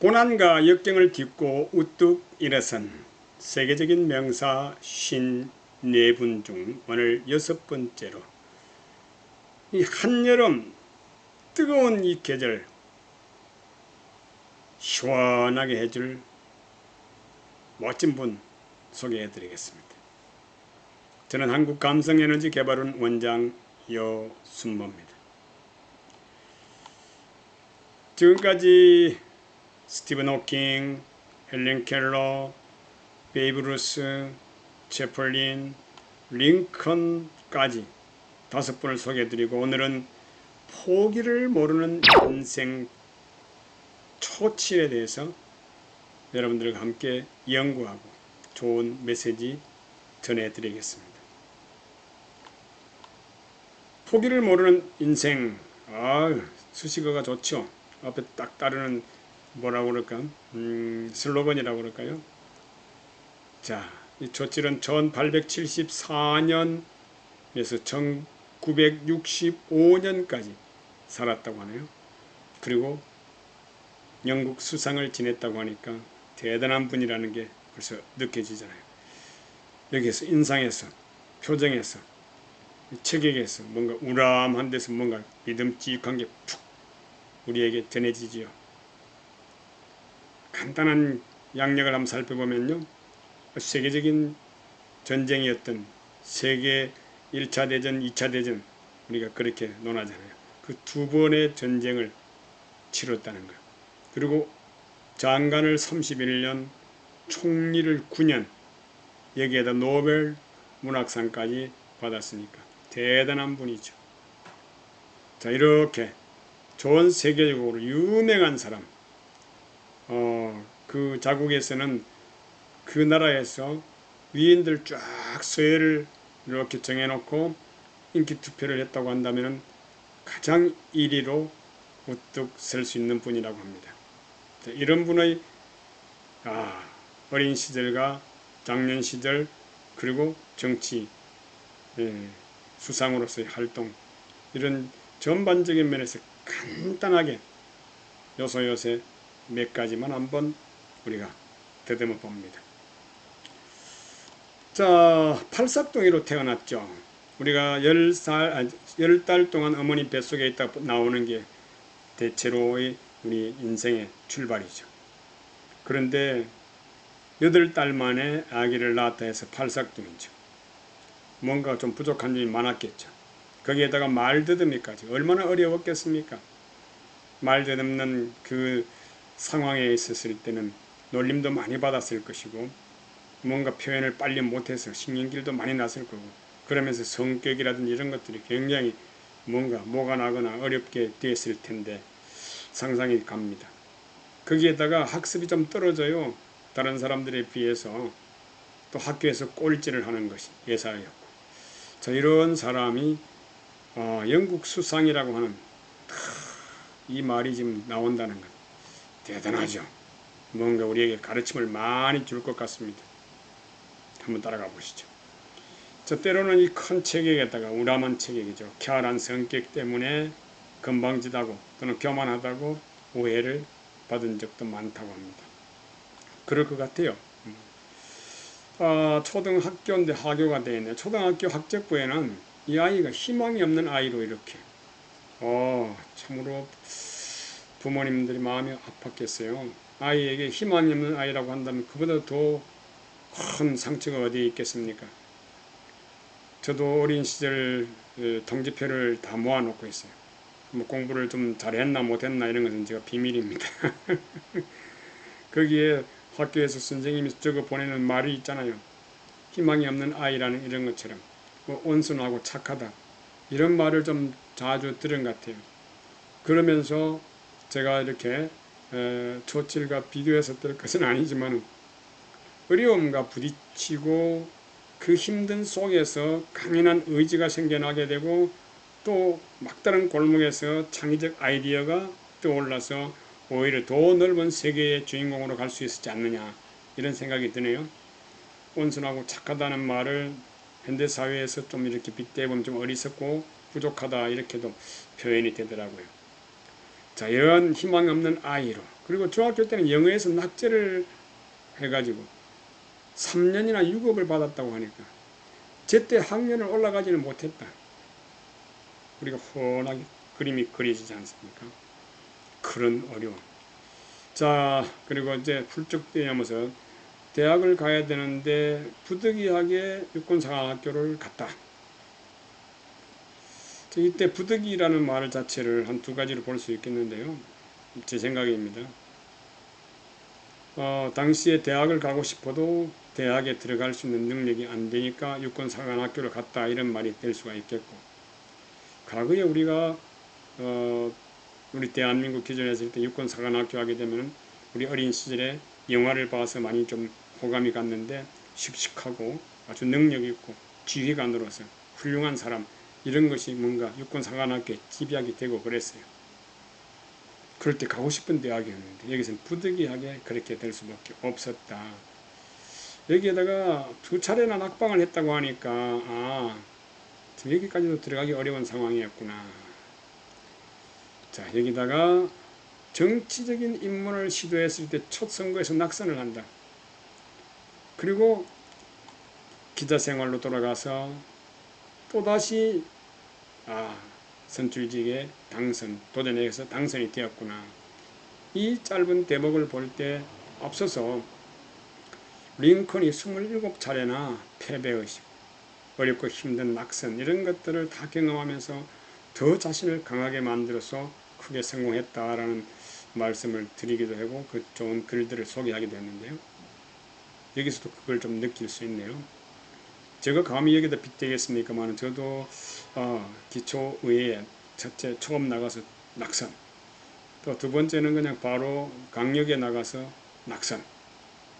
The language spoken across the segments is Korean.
고난과 역경을 딛고 우뚝 일어선 세계적인 명사 54분 중 오늘 여섯 번째로 이 한여름 뜨거운 이 계절 시원하게 해줄 멋진 분 소개해 드리겠습니다. 저는 한국감성에너지 개발원 원장 여순모입니다. 지금까지 스티븐 호킹, 헬렌 켈러, 베이브 루스, 채플린, 링컨까지 다섯 분을 소개해드리고 오늘은 포기를 모르는 인생 초치에 대해서 여러분들과 함께 연구하고 좋은 메시지 전해드리겠습니다. 포기를 모르는 인생, 아 수식어가 좋죠. 앞에 딱 따르는 뭐라고 그럴까? 음, 슬로건이라고 그럴까요? 자, 이 조칠은 1874년에서 1965년까지 살았다고 하네요. 그리고 영국 수상을 지냈다고 하니까 대단한 분이라는 게 벌써 느껴지잖아요. 여기에서 인상에서, 표정에서, 체격에서 뭔가 우람한 데서 뭔가 믿음직한 게 푹 우리에게 전해지지요. 간단한 양력을 한번 살펴보면요. 세계적인 전쟁이었던 세계 1차 대전, 2차 대전 우리가 그렇게 논하잖아요. 그 두 번의 전쟁을 치렀다는 것. 그리고 장관을 31년, 총리를 9년, 여기에다 노벨 문학상까지 받았으니까 대단한 분이죠. 자 이렇게 전 세계적으로 유명한 사람, 어, 그 자국에서는 그 나라에서 위인들 쫙 서열을 이렇게 정해놓고 인기 투표를 했다고 한다면 가장 1위로 우뚝 설 수 있는 분이라고 합니다. 자, 이런 분의 아, 어린 시절과 장년 시절 그리고 정치 예, 수상으로서의 활동 이런 전반적인 면에서 간단하게 요소요새 몇 가지만 한번 우리가 더듬어 봅니다. 자, 팔삭둥이로 태어났죠. 우리가 열 살, 열달 동안 어머니 뱃속에 있다 나오는 게 대체로의 우리 인생의 출발이죠. 그런데 여덟 달 만에 아기를 낳았다 해서 팔삭둥이죠. 뭔가 좀 부족한 점이 많았겠죠. 거기에다가 말더듬이까지 얼마나 어려웠겠습니까? 말더듬는 그 상황에 있었을 때는 놀림도 많이 받았을 것이고 뭔가 표현을 빨리 못해서 신경질도 많이 났을 거고 그러면서 성격이라든지 이런 것들이 굉장히 뭔가 뭐가 나거나 어렵게 되었을 텐데 상상이 갑니다. 거기에다가 학습이 좀 떨어져요. 다른 사람들에 비해서 또 학교에서 꼴찌를 하는 것이 예사였고 자 이런 사람이 어, 영국 수상이라고 하는 이 말이 지금 나온다는 것 대단하죠. 뭔가 우리에게 가르침을 많이 줄 것 같습니다. 한번 따라가 보시죠. 저 때로는 이큰 체격에다가 우람한 체격이죠. 쾌활한 성격 때문에 건방지다고 또는 교만하다고 오해를 받은 적도 많다고 합니다. 그럴 것 같아요. 아, 초등학교인데 하교가 되어 있네요. 초등학교 학적부에는 이 아이가 희망이 없는 아이로 이렇게 어, 참으로 부모님들이 마음이 아팠겠어요. 아이에게 희망이 없는 아이라고 한다면 그보다 더 큰 상처가 어디에 있겠습니까? 저도 어린 시절 동지표를 다 모아놓고 있어요. 뭐 공부를 좀 잘했나 못했나 이런 것은 제가 비밀입니다. 거기에 학교에서 선생님이 적어 보내는 말이 있잖아요. 희망이 없는 아이라는 이런 것처럼 뭐 온순하고 착하다 이런 말을 좀 자주 들은 것 같아요. 그러면서 제가 이렇게 초칠과 비교해서 될 것은 아니지만 어려움과 부딪히고 그 힘든 속에서 강인한 의지가 생겨나게 되고 또 막다른 골목에서 창의적 아이디어가 떠올라서 오히려 더 넓은 세계의 주인공으로 갈 수 있었지 않느냐 이런 생각이 드네요. 온순하고 착하다는 말을 현대 사회에서 좀 이렇게 빗대보면 좀 어리석고 부족하다 이렇게도 표현이 되더라고요. 자 이런 희망 없는 아이로 그리고 중학교 때는 영어에서 낙제를 해가지고 3년이나 유급을 받았다고 하니까 제때 학년을 올라가지는 못했다. 우리가 훤하게 그림이 그려지지 않습니까? 그런 어려움. 자, 그리고 이제 훌쩍 뛰어면서 대학을 가야 되는데 부득이하게 육군사관학교를 갔다. 자, 이때 부득이라는 말 자체를 한 두 가지로 볼 수 있겠는데요. 제 생각입니다. 어, 당시에 대학을 가고 싶어도 대학에 들어갈 수 있는 능력이 안 되니까 육군사관학교를 갔다 이런 말이 될 수가 있겠고 과거에 우리가 어, 우리 대한민국 기존에 있을 때 육군사관학교 하게 되면 우리 어린 시절에 영화를 봐서 많이 좀 호감이 갔는데 씩씩하고 아주 능력 있고 지휘관으로서 훌륭한 사람 이런 것이 뭔가 육군사관학교에 집약이 되고 그랬어요. 그럴 때 가고 싶은 대학이었는데 여기서는 부득이하게 그렇게 될 수밖에 없었다. 여기에다가 두 차례나 낙방을 했다고 하니까 아 여기까지도 들어가기 어려운 상황이었구나. 자 여기다가 정치적인 입문을 시도했을 때 첫 선거에서 낙선을 한다. 그리고 기자 생활로 돌아가서 또다시 아 선출직에 당선 도전해서 당선이 되었구나. 이 짧은 대목을 볼 때 앞서서 링컨이 27차례나 패배의식, 어렵고 힘든 낙선 이런 것들을 다 경험하면서 더 자신을 강하게 만들어서 크게 성공했다라는 말씀을 드리기도 하고 그 좋은 글들을 소개하기도 했는데요. 여기서도 그걸 좀 느낄 수 있네요. 제가 감히 여기다 빗대겠습니까만 저도 어, 기초의회 첫째 처음 나가서 낙선 또 두 번째는 그냥 바로 강력에 나가서 낙선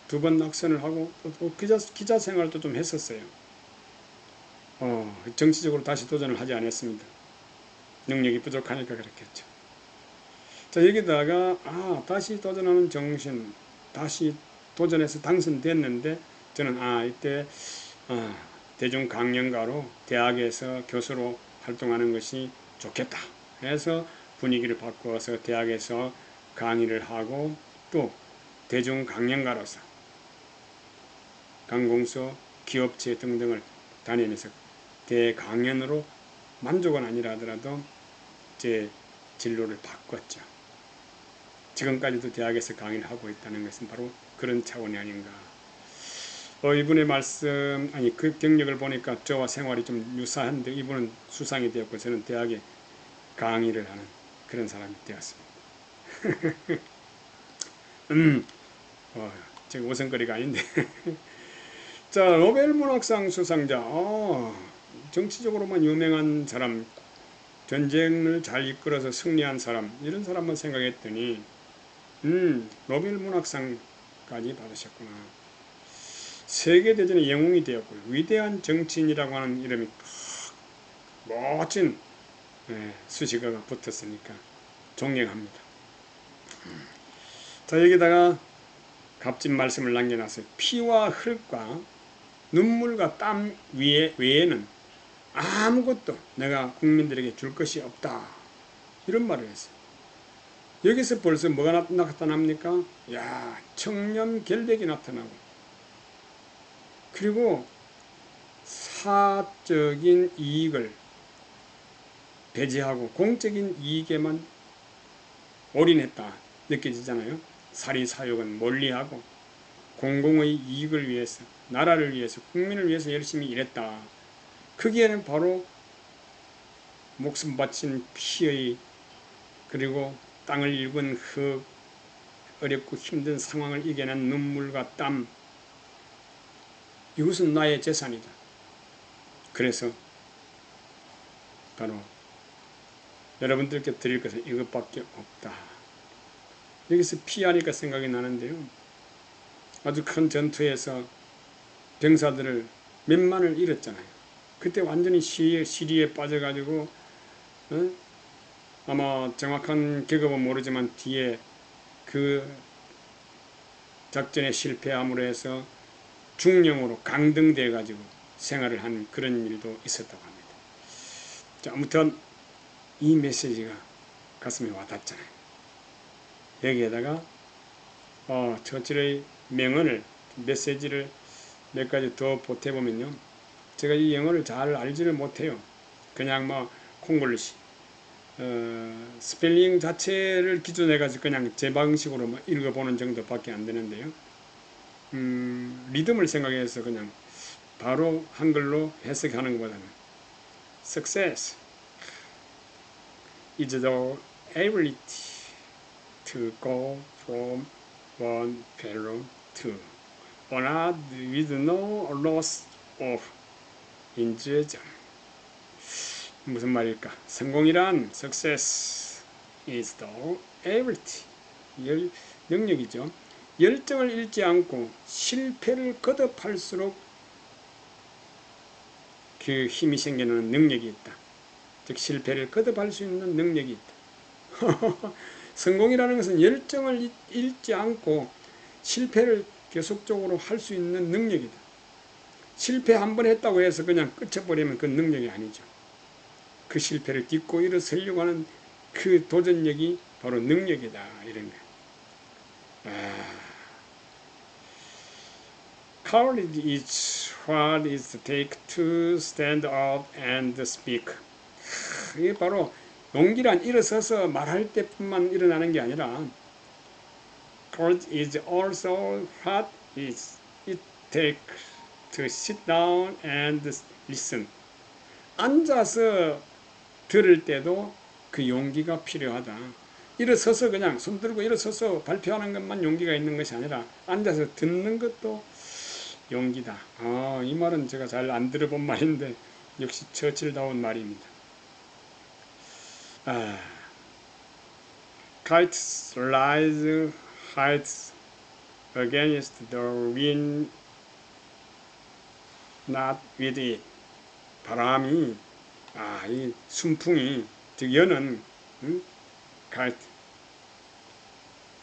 두 번 낙선을 하고 또, 또 기자, 기자 생활도 좀 했었어요. 어, 정치적으로 다시 도전을 하지 않았습니다. 능력이 부족하니까 그렇겠죠. 자 여기다가 아 다시 도전하는 정신 다시 도전해서 당선됐는데 저는 아 이때 아, 대중 강연가로 대학에서 교수로 활동하는 것이 좋겠다 해서 분위기를 바꾸어서 대학에서 강의를 하고 또 대중 강연가로서 강공서 기업체 등등을 다니면서 대강연으로 만족은 아니라 하더라도 제 진로를 바꿨죠. 지금까지도 대학에서 강의를 하고 있다는 것은 바로 그런 차원이 아닌가. 어, 이분의 말씀, 아니, 그 경력을 보니까 저와 생활이 좀 유사한데, 이분은 수상이 되었고, 저는 대학에 강의를 하는 그런 사람이 되었습니다. 음, 어, 제가 웃음거리가 아닌데. 자, 노벨 문학상 수상자. 어, 정치적으로만 유명한 사람, 전쟁을 잘 이끌어서 승리한 사람, 이런 사람만 생각했더니, 음, 노벨 문학상까지 받으셨구나. 세계대전의 영웅이 되었고요. 위대한 정치인이라고 하는 이름이 멋진 예, 수식어가 붙었으니까 존경합니다. 자 여기다가 값진 말씀을 남겨놨어요. 피와 흙과 눈물과 땀 위에, 외에는 아무것도 내가 국민들에게 줄 것이 없다. 이런 말을 했어요. 여기서 벌써 뭐가 나타납니까? 야, 청렴 결백이 나타나고, 그리고 사적인 이익을 배제하고 공적인 이익에만 올인했다 느껴지잖아요. 사리사욕은 멀리하고 공공의 이익을 위해서 나라를 위해서 국민을 위해서 열심히 일했다. 거기에는 바로 목숨 바친 피의 그리고 땅을 읽은 흙 어렵고 힘든 상황을 이겨낸 눈물과 땀 이것은 나의 재산이다. 그래서 바로 여러분들께 드릴 것은 이것밖에 없다. 여기서 피하니까 생각이 나는데요. 아주 큰 전투에서 병사들을 몇만을 잃었잖아요. 그때 완전히 시리에, 시리에 빠져가지고 어? 아마 정확한 계급은 모르지만 뒤에 그 작전에 실패함으로 해서 중령으로 강등돼 가지고 생활을 한 그런 일도 있었다고 합니다. 자, 아무튼 이 메시지가 가슴에 와닿잖아요. 여기에다가 어, 처칠의 명언을 메시지를 몇 가지 더 보태보면요. 제가 이 영어를 잘 알지를 못해요. 그냥 뭐 콩글리시 어, 스펠링 자체를 기준해 가지고 그냥 제 방식으로 뭐 읽어보는 정도밖에 안 되는데요. 음, 리듬을 생각해서 그냥 바로 한글로 해석하는 것보다는 success is the ability to go from one fellow to another with no loss of enjoyment. 무슨 말일까? 성공이란 success is the ability 열, 능력이죠. 열정을 잃지 않고 실패를 거듭할수록 그 힘이 생기는 능력이 있다. 즉 실패를 거듭할 수 있는 능력이 있다. 성공이라는 것은 열정을 잃- 잃지 않고 실패를 계속적으로 할 수 있는 능력이다. 실패 한 번 했다고 해서 그냥 끝쳐버리면 그 능력이 아니죠. 그 실패를 딛고 일어서려고 하는 그 도전력이 바로 능력이다. 이런 거예요. 아. Courage is what is take to stand up and speak. 이게 바로 용기란 일어서서 말할 때뿐만 일어나는 게 아니라 Courage is also what is it take to sit down and listen. 앉아서 들을 때도 그 용기가 필요하다. 일어서서 그냥 손 들고 일어서서 발표하는 것만 용기가 있는 것이 아니라 앉아서 듣는 것도 용기다. 아, 이 말은 제가 잘 안 들어본 말인데 역시 처칠다운 말입니다. 아, kites rise heights against the wind, not with it. 바람이 아, 이 순풍이 즉 여는 응? kite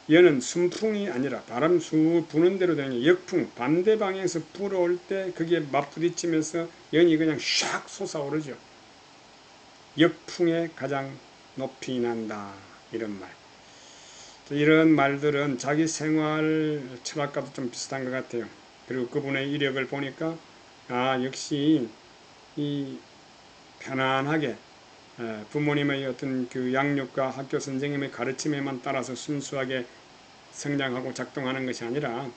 여는 순풍이 아니라 바람 수 부는 대로 되는 게 역풍 반대 방향에서 불어올 때 그게 맞부딪히면서 연이 그냥 샥 솟아오르죠. 역풍에 가장 높이 난다 이런 말. 이런 말들은 자기 생활 철학과도 좀 비슷한 것 같아요. 그리고 그분의 이력을 보니까 아 역시 이 편안하게 에, 부모님의 어떤 그 양육과 학교 선생님의 가르침에만 따라서 순수하게 성장하고 작동하는 것이 아니라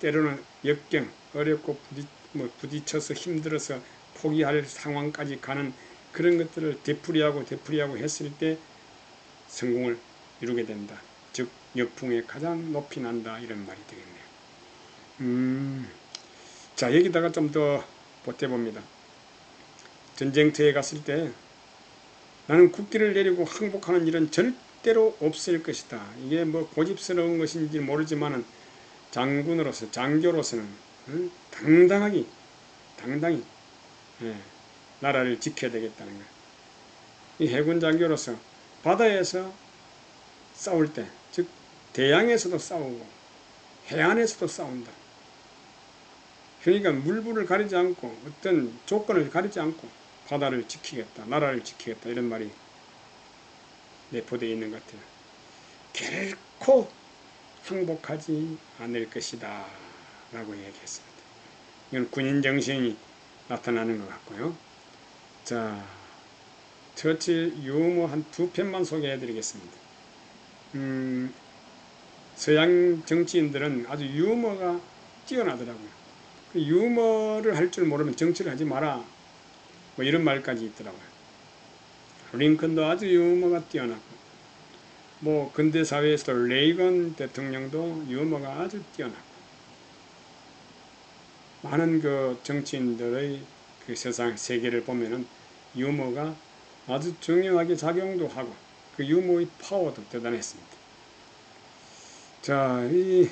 때로는 역경, 어렵고 부딪, 뭐 부딪혀서 힘들어서 포기할 상황까지 가는 그런 것들을 되풀이하고 되풀이하고 했을 때 성공을 이루게 된다. 즉 역풍에 가장 높이 난다 이런 말이 되겠네요. 음, 자 여기다가 좀 더 보태봅니다. 전쟁터에 갔을 때 나는 국기를 내리고 항복하는 일은 절대로 없을 것이다. 이게 뭐 고집스러운 것인지 모르지만은 장군으로서 장교로서는 응? 당당하게 당당히 예, 나라를 지켜야 되겠다는 거야. 이 해군 장교로서 바다에서 싸울 때, 즉 대양에서도 싸우고 해안에서도 싸운다. 그러니까 물불을 가리지 않고 어떤 조건을 가리지 않고 바다를 지키겠다, 나라를 지키겠다 이런 말이 내포되어 있는 것 같아요. 결코 항복하지 않을 것이다 라고 얘기했습니다. 이건 군인 정신이 나타나는 것 같고요. 자, 처칠 유머 한두 편만 소개해 드리겠습니다. 음, 서양 정치인들은 아주 유머가 뛰어나더라고요. 그 유머를 할 줄 모르면 정치를 하지 마라. 뭐 이런 말까지 있더라고요. 링컨도 아주 유머가 뛰어났고, 뭐 근대 사회에서 레이건 대통령도 유머가 아주 뛰어났고, 많은 그 정치인들의 그 세상 세계를 보면은 유머가 아주 중요하게 작용도 하고 그 유머의 파워도 대단했습니다. 자, 이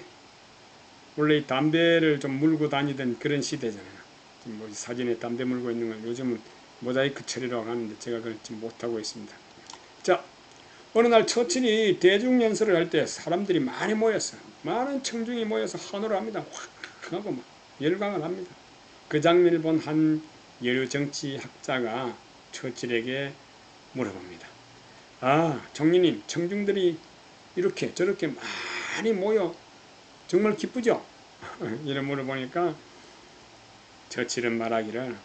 원래 이 담배를 좀 물고 다니던 그런 시대잖아요. 뭐 사진에 담배 물고 있는 건 요즘은 모자이크 처리라고 하는데 제가 그걸 지금 못하고 있습니다. 자, 어느 날 처칠이 대중연설을 할 때 사람들이 많이 모였어요. 많은 청중이 모여서 환호를 합니다. 확 하고 막 열광을 합니다. 그 장면을 본 한 여류 정치학자가 처칠에게 물어봅니다. 아, 총리님, 청중들이 이렇게 저렇게 많이 모여 정말 기쁘죠? 이런 물어보니까 저칠은 말하기를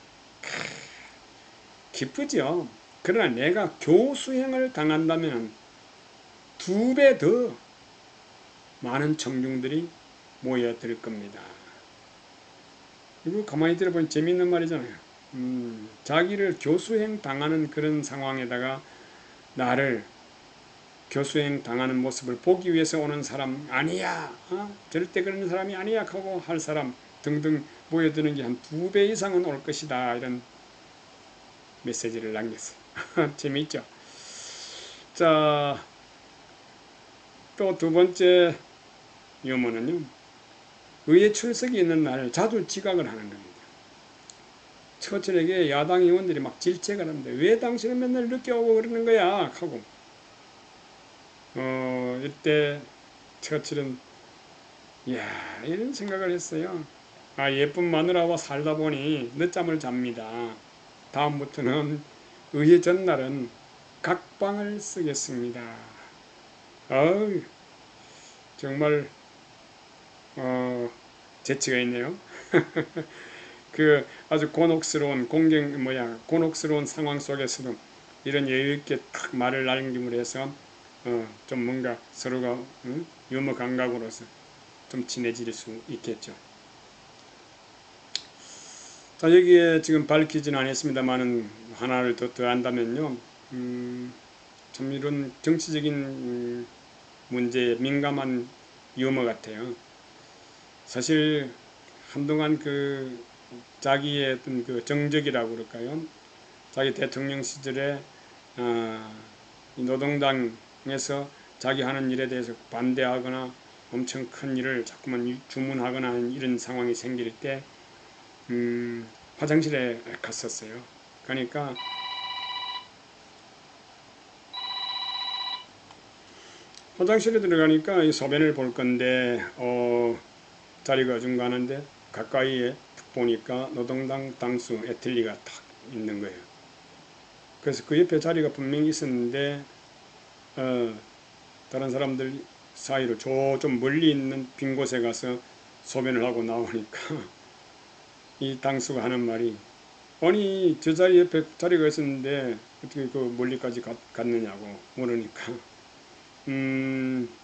기쁘죠. 그러나 내가 교수행을 당한다면 두 배 더 많은 청중들이 모여들 겁니다. 이거 가만히 들어보니 재미있는 말이잖아요. 음, 자기를 교수행 당하는 그런 상황에다가 나를 교수행 당하는 모습을 보기 위해서 오는 사람 아니야 어? 절대 그런 사람이 아니야 하고 할 사람 등등 모여드는 게 한 두 배 이상은 올 것이다. 이런 메시지를 남겼어요 재미있죠? 자 또 두 번째 유머는요. 의회 출석이 있는 날 자주 지각을 하는 겁니다. 처칠에게 야당 의원들이 막 질책을 하는데 왜 당신은 맨날 늦게 오고 그러는 거야? 하고. 어, 이때 처칠은 이야 이런 생각을 했어요. 아 예쁜 마누라와 살다 보니 늦잠을 잡니다. 다음부터는 의회 전날은 각방을 쓰겠습니다. 어우 정말 어, 재치가 있네요. 그 아주 곤혹스러운 공경 뭐야 곤혹스러운 상황 속에서도 이런 여유 있게 딱 말을 남김으로 해서 어, 좀 뭔가 서로가 응? 유머 감각으로서 좀 친해질 수 있겠죠. 자 여기에 지금 밝히지는 않았습니다만은 하나를 더 더한다면요. 음, 참 이런 정치적인 음, 문제에 민감한 유머 같아요. 사실 한동안 그 자기의 어떤 그 정적이라고 그럴까요? 자기 대통령 시절에 아, 노동당 에서 자기 하는 일에 대해서 반대하거나 엄청 큰 일을 자꾸만 주문하거나 하는 이런 상황이 생길 때 음, 화장실에 갔었어요. 그러니까 화장실에 들어가니까 이 소변을 볼 건데 어, 자리가 좀 가는데 가까이에 보니까 노동당 당수 에틀리가 딱 있는 거예요. 그래서 그 옆에 자리가 분명히 있었는데 어, 다른 사람들 사이로 저 좀 멀리 있는 빈 곳에 가서 소변을 하고 나오니까 이 당수가 하는 말이 아니 저 자리 옆에 자리가 있었는데 어떻게 그 멀리까지 갔, 갔느냐고 물으니까 음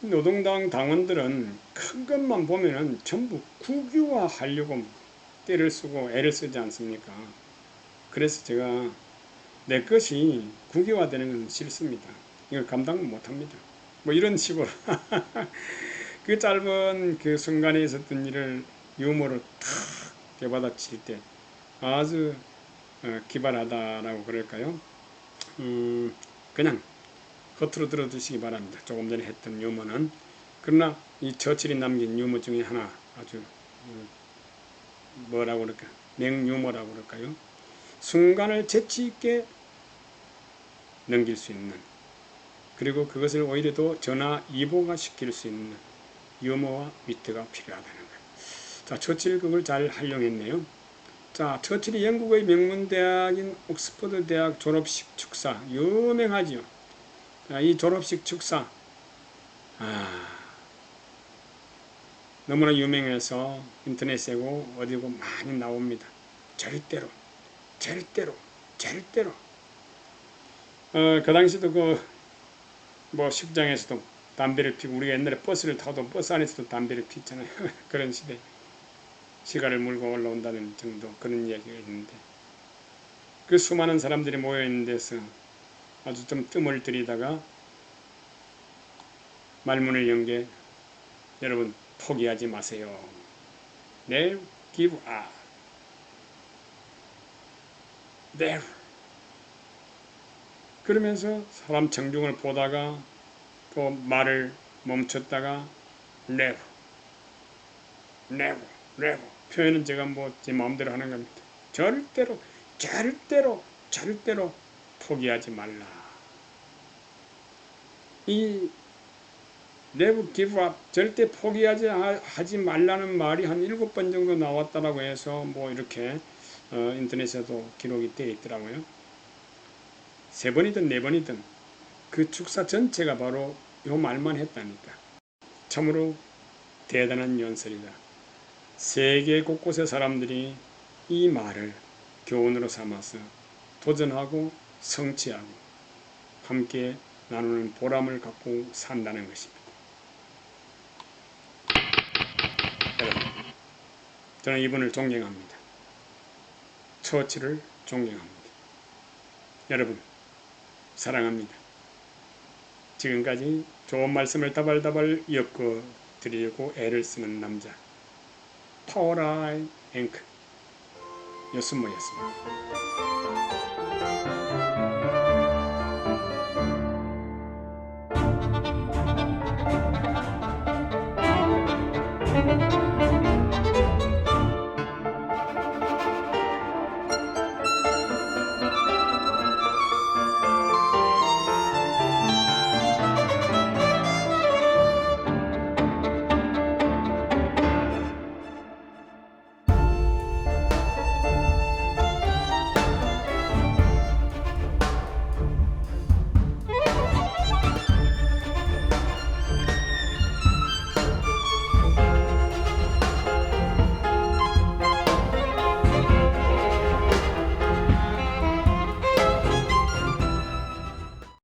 노동당 당원들은 큰 것만 보면은 전부 국유화 하려고 때를 쓰고 애를 쓰지 않습니까? 그래서 제가 내 것이 국유화되는 건 싫습니다. 이걸 감당 못합니다. 뭐 이런 식으로 그 짧은 그 순간에 있었던 일을 유머로 탁 되받아칠 때 아주 어, 기발하다라고 그럴까요? 음, 그냥 겉으로 들어주시기 바랍니다. 조금 전에 했던 유머는 그러나 이 저칠이 남긴 유머 중에 하나 아주 음, 뭐라고 그럴까 맹유머라고 그럴까요? 순간을 재치 있게 넘길 수 있는 그리고 그것을 오히려 더 전화 이보가 시킬 수 있는 유머와 위트가 필요하다는 거예요. 자, 처칠 그걸 잘 활용했네요. 자, 처칠이 영국의 명문 대학인 옥스퍼드 대학 졸업식 축사 유명하지요. 자, 이 졸업식 축사 아, 너무나 유명해서 인터넷에고 어디고 많이 나옵니다. 절대로, 절대로, 절대로 어, 그 당시도 그, 뭐, 식장에서도 담배를 피고, 우리가 옛날에 버스를 타도 버스 안에서도 담배를 피잖아요. 그런 시대. 시간을 물고 올라온다는 정도 그런 이야기가 있는데, 그 수많은 사람들이 모여있는 데서 아주 좀 뜸을 들이다가 말문을 연 게, 여러분, 포기하지 마세요. Never give up. Never. 그러면서 사람 청중을 보다가 또 말을 멈췄다가 never, never, never 표현은 제가 뭐 제 마음대로 하는 겁니다. 절대로, 절대로, 절대로 포기하지 말라. 이 never give up, 절대 포기하지 하지 말라는 말이 한 일곱 번 정도 나왔다라고 해서 뭐 이렇게 어, 인터넷에도 기록이 되어 있더라고요. 세 번이든 네 번이든 그 축사 전체가 바로 요 말만 했다니까. 참으로 대단한 연설이다. 세계 곳곳의 사람들이 이 말을 교훈으로 삼아서 도전하고 성취하고 함께 나누는 보람을 갖고 산다는 것입니다. 여러분, 저는 이분을 존경합니다. 처치를 존경합니다. 여러분, 사랑합니다. 지금까지 좋은 말씀을 다발다발 엮어 드리려고 애를 쓰는 남자. 파워라인 앵크 여순모였습니다.